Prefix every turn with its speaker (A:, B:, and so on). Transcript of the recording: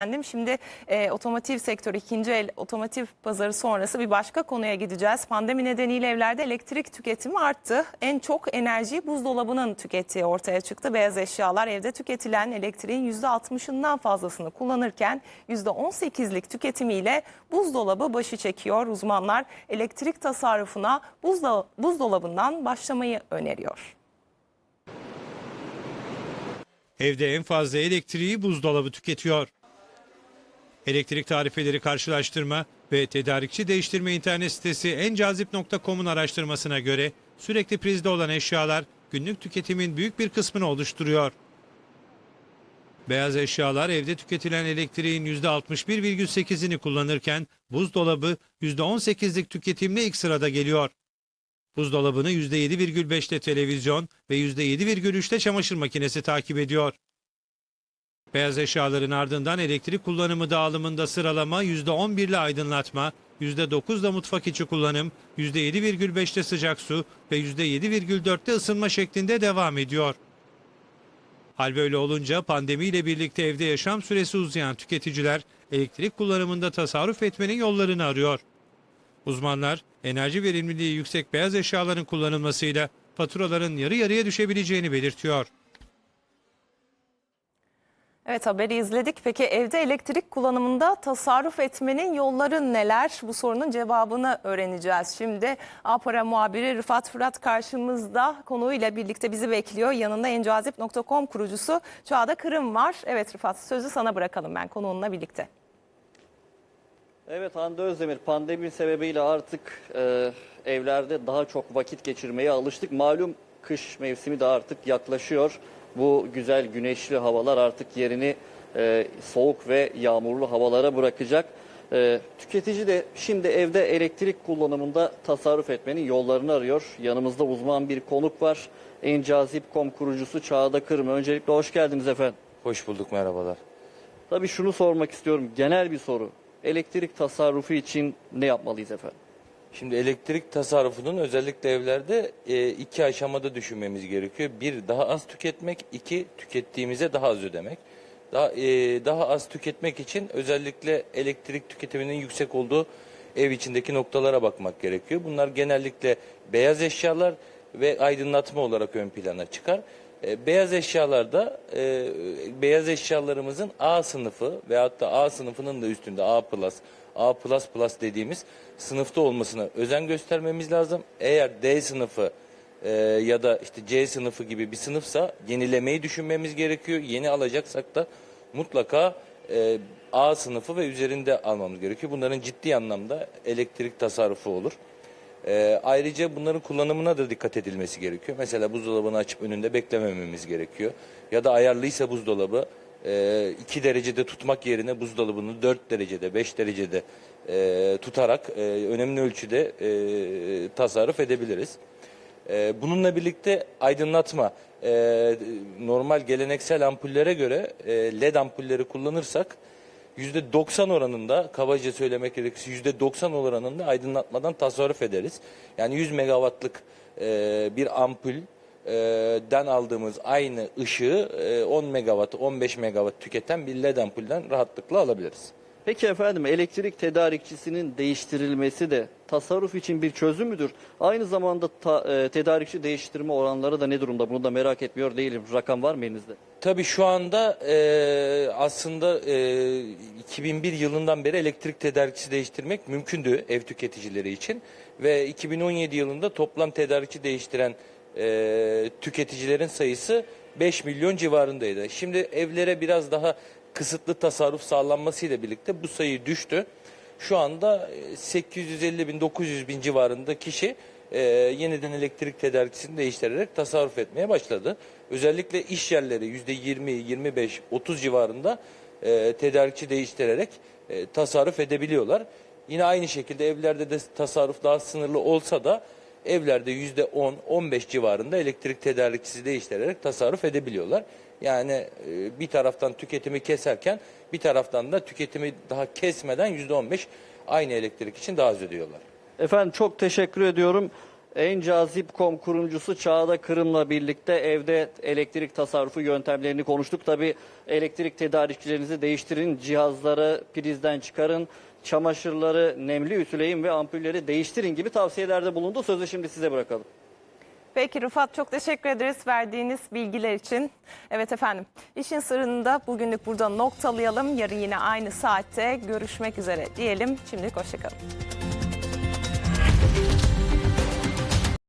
A: Efendim şimdi e, otomotiv sektörü ikinci el otomotiv pazarı sonrası bir başka konuya gideceğiz. Pandemi nedeniyle evlerde elektrik tüketimi arttı. En çok enerjiyi buzdolabının tükettiği ortaya çıktı. Beyaz eşyalar evde tüketilen elektriğin %60'ından fazlasını kullanırken %18'lik tüketimiyle buzdolabı başı çekiyor. Uzmanlar elektrik tasarrufuna buzda- buzdolabından başlamayı öneriyor.
B: Evde en fazla elektriği buzdolabı tüketiyor. Elektrik tarifeleri karşılaştırma ve tedarikçi değiştirme internet sitesi encazip.com'un araştırmasına göre sürekli prizde olan eşyalar günlük tüketimin büyük bir kısmını oluşturuyor. Beyaz eşyalar evde tüketilen elektriğin %61,8'ini kullanırken buzdolabı %18'lik tüketimle ilk sırada geliyor. Buzdolabını %7,5'te televizyon ve %7,3'te çamaşır makinesi takip ediyor. Beyaz eşyaların ardından elektrik kullanımı dağılımında sıralama %11 ile aydınlatma, %9 ile mutfak içi kullanım, %7,5'te sıcak su ve %7,4'te ısınma şeklinde devam ediyor. Hal böyle olunca pandemiyle birlikte evde yaşam süresi uzayan tüketiciler elektrik kullanımında tasarruf etmenin yollarını arıyor. Uzmanlar enerji verimliliği yüksek beyaz eşyaların kullanılmasıyla faturaların yarı yarıya düşebileceğini belirtiyor.
A: Evet haberi izledik. Peki evde elektrik kullanımında tasarruf etmenin yolları neler? Bu sorunun cevabını öğreneceğiz. Şimdi Apara muhabiri Rıfat Fırat karşımızda konuğuyla birlikte bizi bekliyor. Yanında encazip.com kurucusu Çağda Kırım var. Evet Rıfat sözü sana bırakalım ben konuğunla birlikte.
C: Evet Hande Özdemir pandemi sebebiyle artık e, evlerde daha çok vakit geçirmeye alıştık. Malum kış mevsimi de artık yaklaşıyor. Bu güzel güneşli havalar artık yerini e, soğuk ve yağmurlu havalara bırakacak. E, tüketici de şimdi evde elektrik kullanımında tasarruf etmenin yollarını arıyor. Yanımızda uzman bir konuk var. Encazip.com kurucusu Çağda Kırım. Öncelikle hoş geldiniz efendim.
D: Hoş bulduk merhabalar.
C: Tabii şunu sormak istiyorum. Genel bir soru. Elektrik tasarrufu için ne yapmalıyız efendim?
D: Şimdi elektrik tasarrufunun özellikle evlerde e, iki aşamada düşünmemiz gerekiyor. Bir daha az tüketmek, iki tükettiğimize daha az ödemek. Daha e, daha az tüketmek için özellikle elektrik tüketiminin yüksek olduğu ev içindeki noktalara bakmak gerekiyor. Bunlar genellikle beyaz eşyalar ve aydınlatma olarak ön plana çıkar. E, beyaz eşyalarda e, beyaz eşyalarımızın A sınıfı veyahut da A sınıfının da üstünde A+, A++ dediğimiz sınıfta olmasına özen göstermemiz lazım. Eğer D sınıfı e, ya da işte C sınıfı gibi bir sınıfsa yenilemeyi düşünmemiz gerekiyor. Yeni alacaksak da mutlaka e, A sınıfı ve üzerinde almamız gerekiyor. Bunların ciddi anlamda elektrik tasarrufu olur. Ee, ayrıca bunların kullanımına da dikkat edilmesi gerekiyor. Mesela buzdolabını açıp önünde beklemememiz gerekiyor. Ya da ayarlıysa buzdolabı 2 derecede tutmak yerine buzdolabını 4 derecede 5 derecede e, tutarak e, önemli ölçüde e, tasarruf edebiliriz. E, bununla birlikte aydınlatma e, normal geleneksel ampullere göre e, led ampulleri kullanırsak %90 oranında kabaca söylemek gerekirse %90 oranında aydınlatmadan tasarruf ederiz. Yani 100 megawattlık e, bir ampul e, den aldığımız aynı ışığı e, 10 megawatt 15 megawatt tüketen bir led ampulden rahatlıkla alabiliriz.
C: Peki efendim elektrik tedarikçisinin değiştirilmesi de tasarruf için bir çözüm müdür? Aynı zamanda ta- e, tedarikçi değiştirme oranları da ne durumda? Bunu da merak etmiyor değilim. Rakam var mı elinizde?
D: Tabii şu anda e, aslında e, 2001 yılından beri elektrik tedarikçisi değiştirmek mümkündü ev tüketicileri için. Ve 2017 yılında toplam tedarikçi değiştiren e, tüketicilerin sayısı 5 milyon civarındaydı. Şimdi evlere biraz daha kısıtlı tasarruf sağlanmasıyla birlikte bu sayı düştü. Şu anda e, 850 bin 900 bin civarında kişi e, yeniden elektrik tedarikçisini değiştirerek tasarruf etmeye başladı. Özellikle iş yerleri yüzde 20, 25, 30 civarında e, tedarikçi değiştirerek e, tasarruf edebiliyorlar. Yine aynı şekilde evlerde de tasarruf daha sınırlı olsa da evlerde yüzde 10, 15 civarında elektrik tedarikçisi değiştirerek tasarruf edebiliyorlar. Yani e, bir taraftan tüketimi keserken bir taraftan da tüketimi daha kesmeden yüzde 15 aynı elektrik için daha az ödüyorlar.
C: Efendim çok teşekkür ediyorum. En Cazip.com kurucusu Çağda Kırım'la birlikte evde elektrik tasarrufu yöntemlerini konuştuk. Tabii elektrik tedarikçilerinizi değiştirin, cihazları prizden çıkarın, çamaşırları nemli ütüleyin ve ampulleri değiştirin gibi tavsiyelerde bulundu. Sözü şimdi size bırakalım.
A: Peki Rıfat çok teşekkür ederiz verdiğiniz bilgiler için. Evet efendim işin sırrını da bugünlük burada noktalayalım. Yarın yine aynı saatte görüşmek üzere diyelim. Şimdilik hoşçakalın.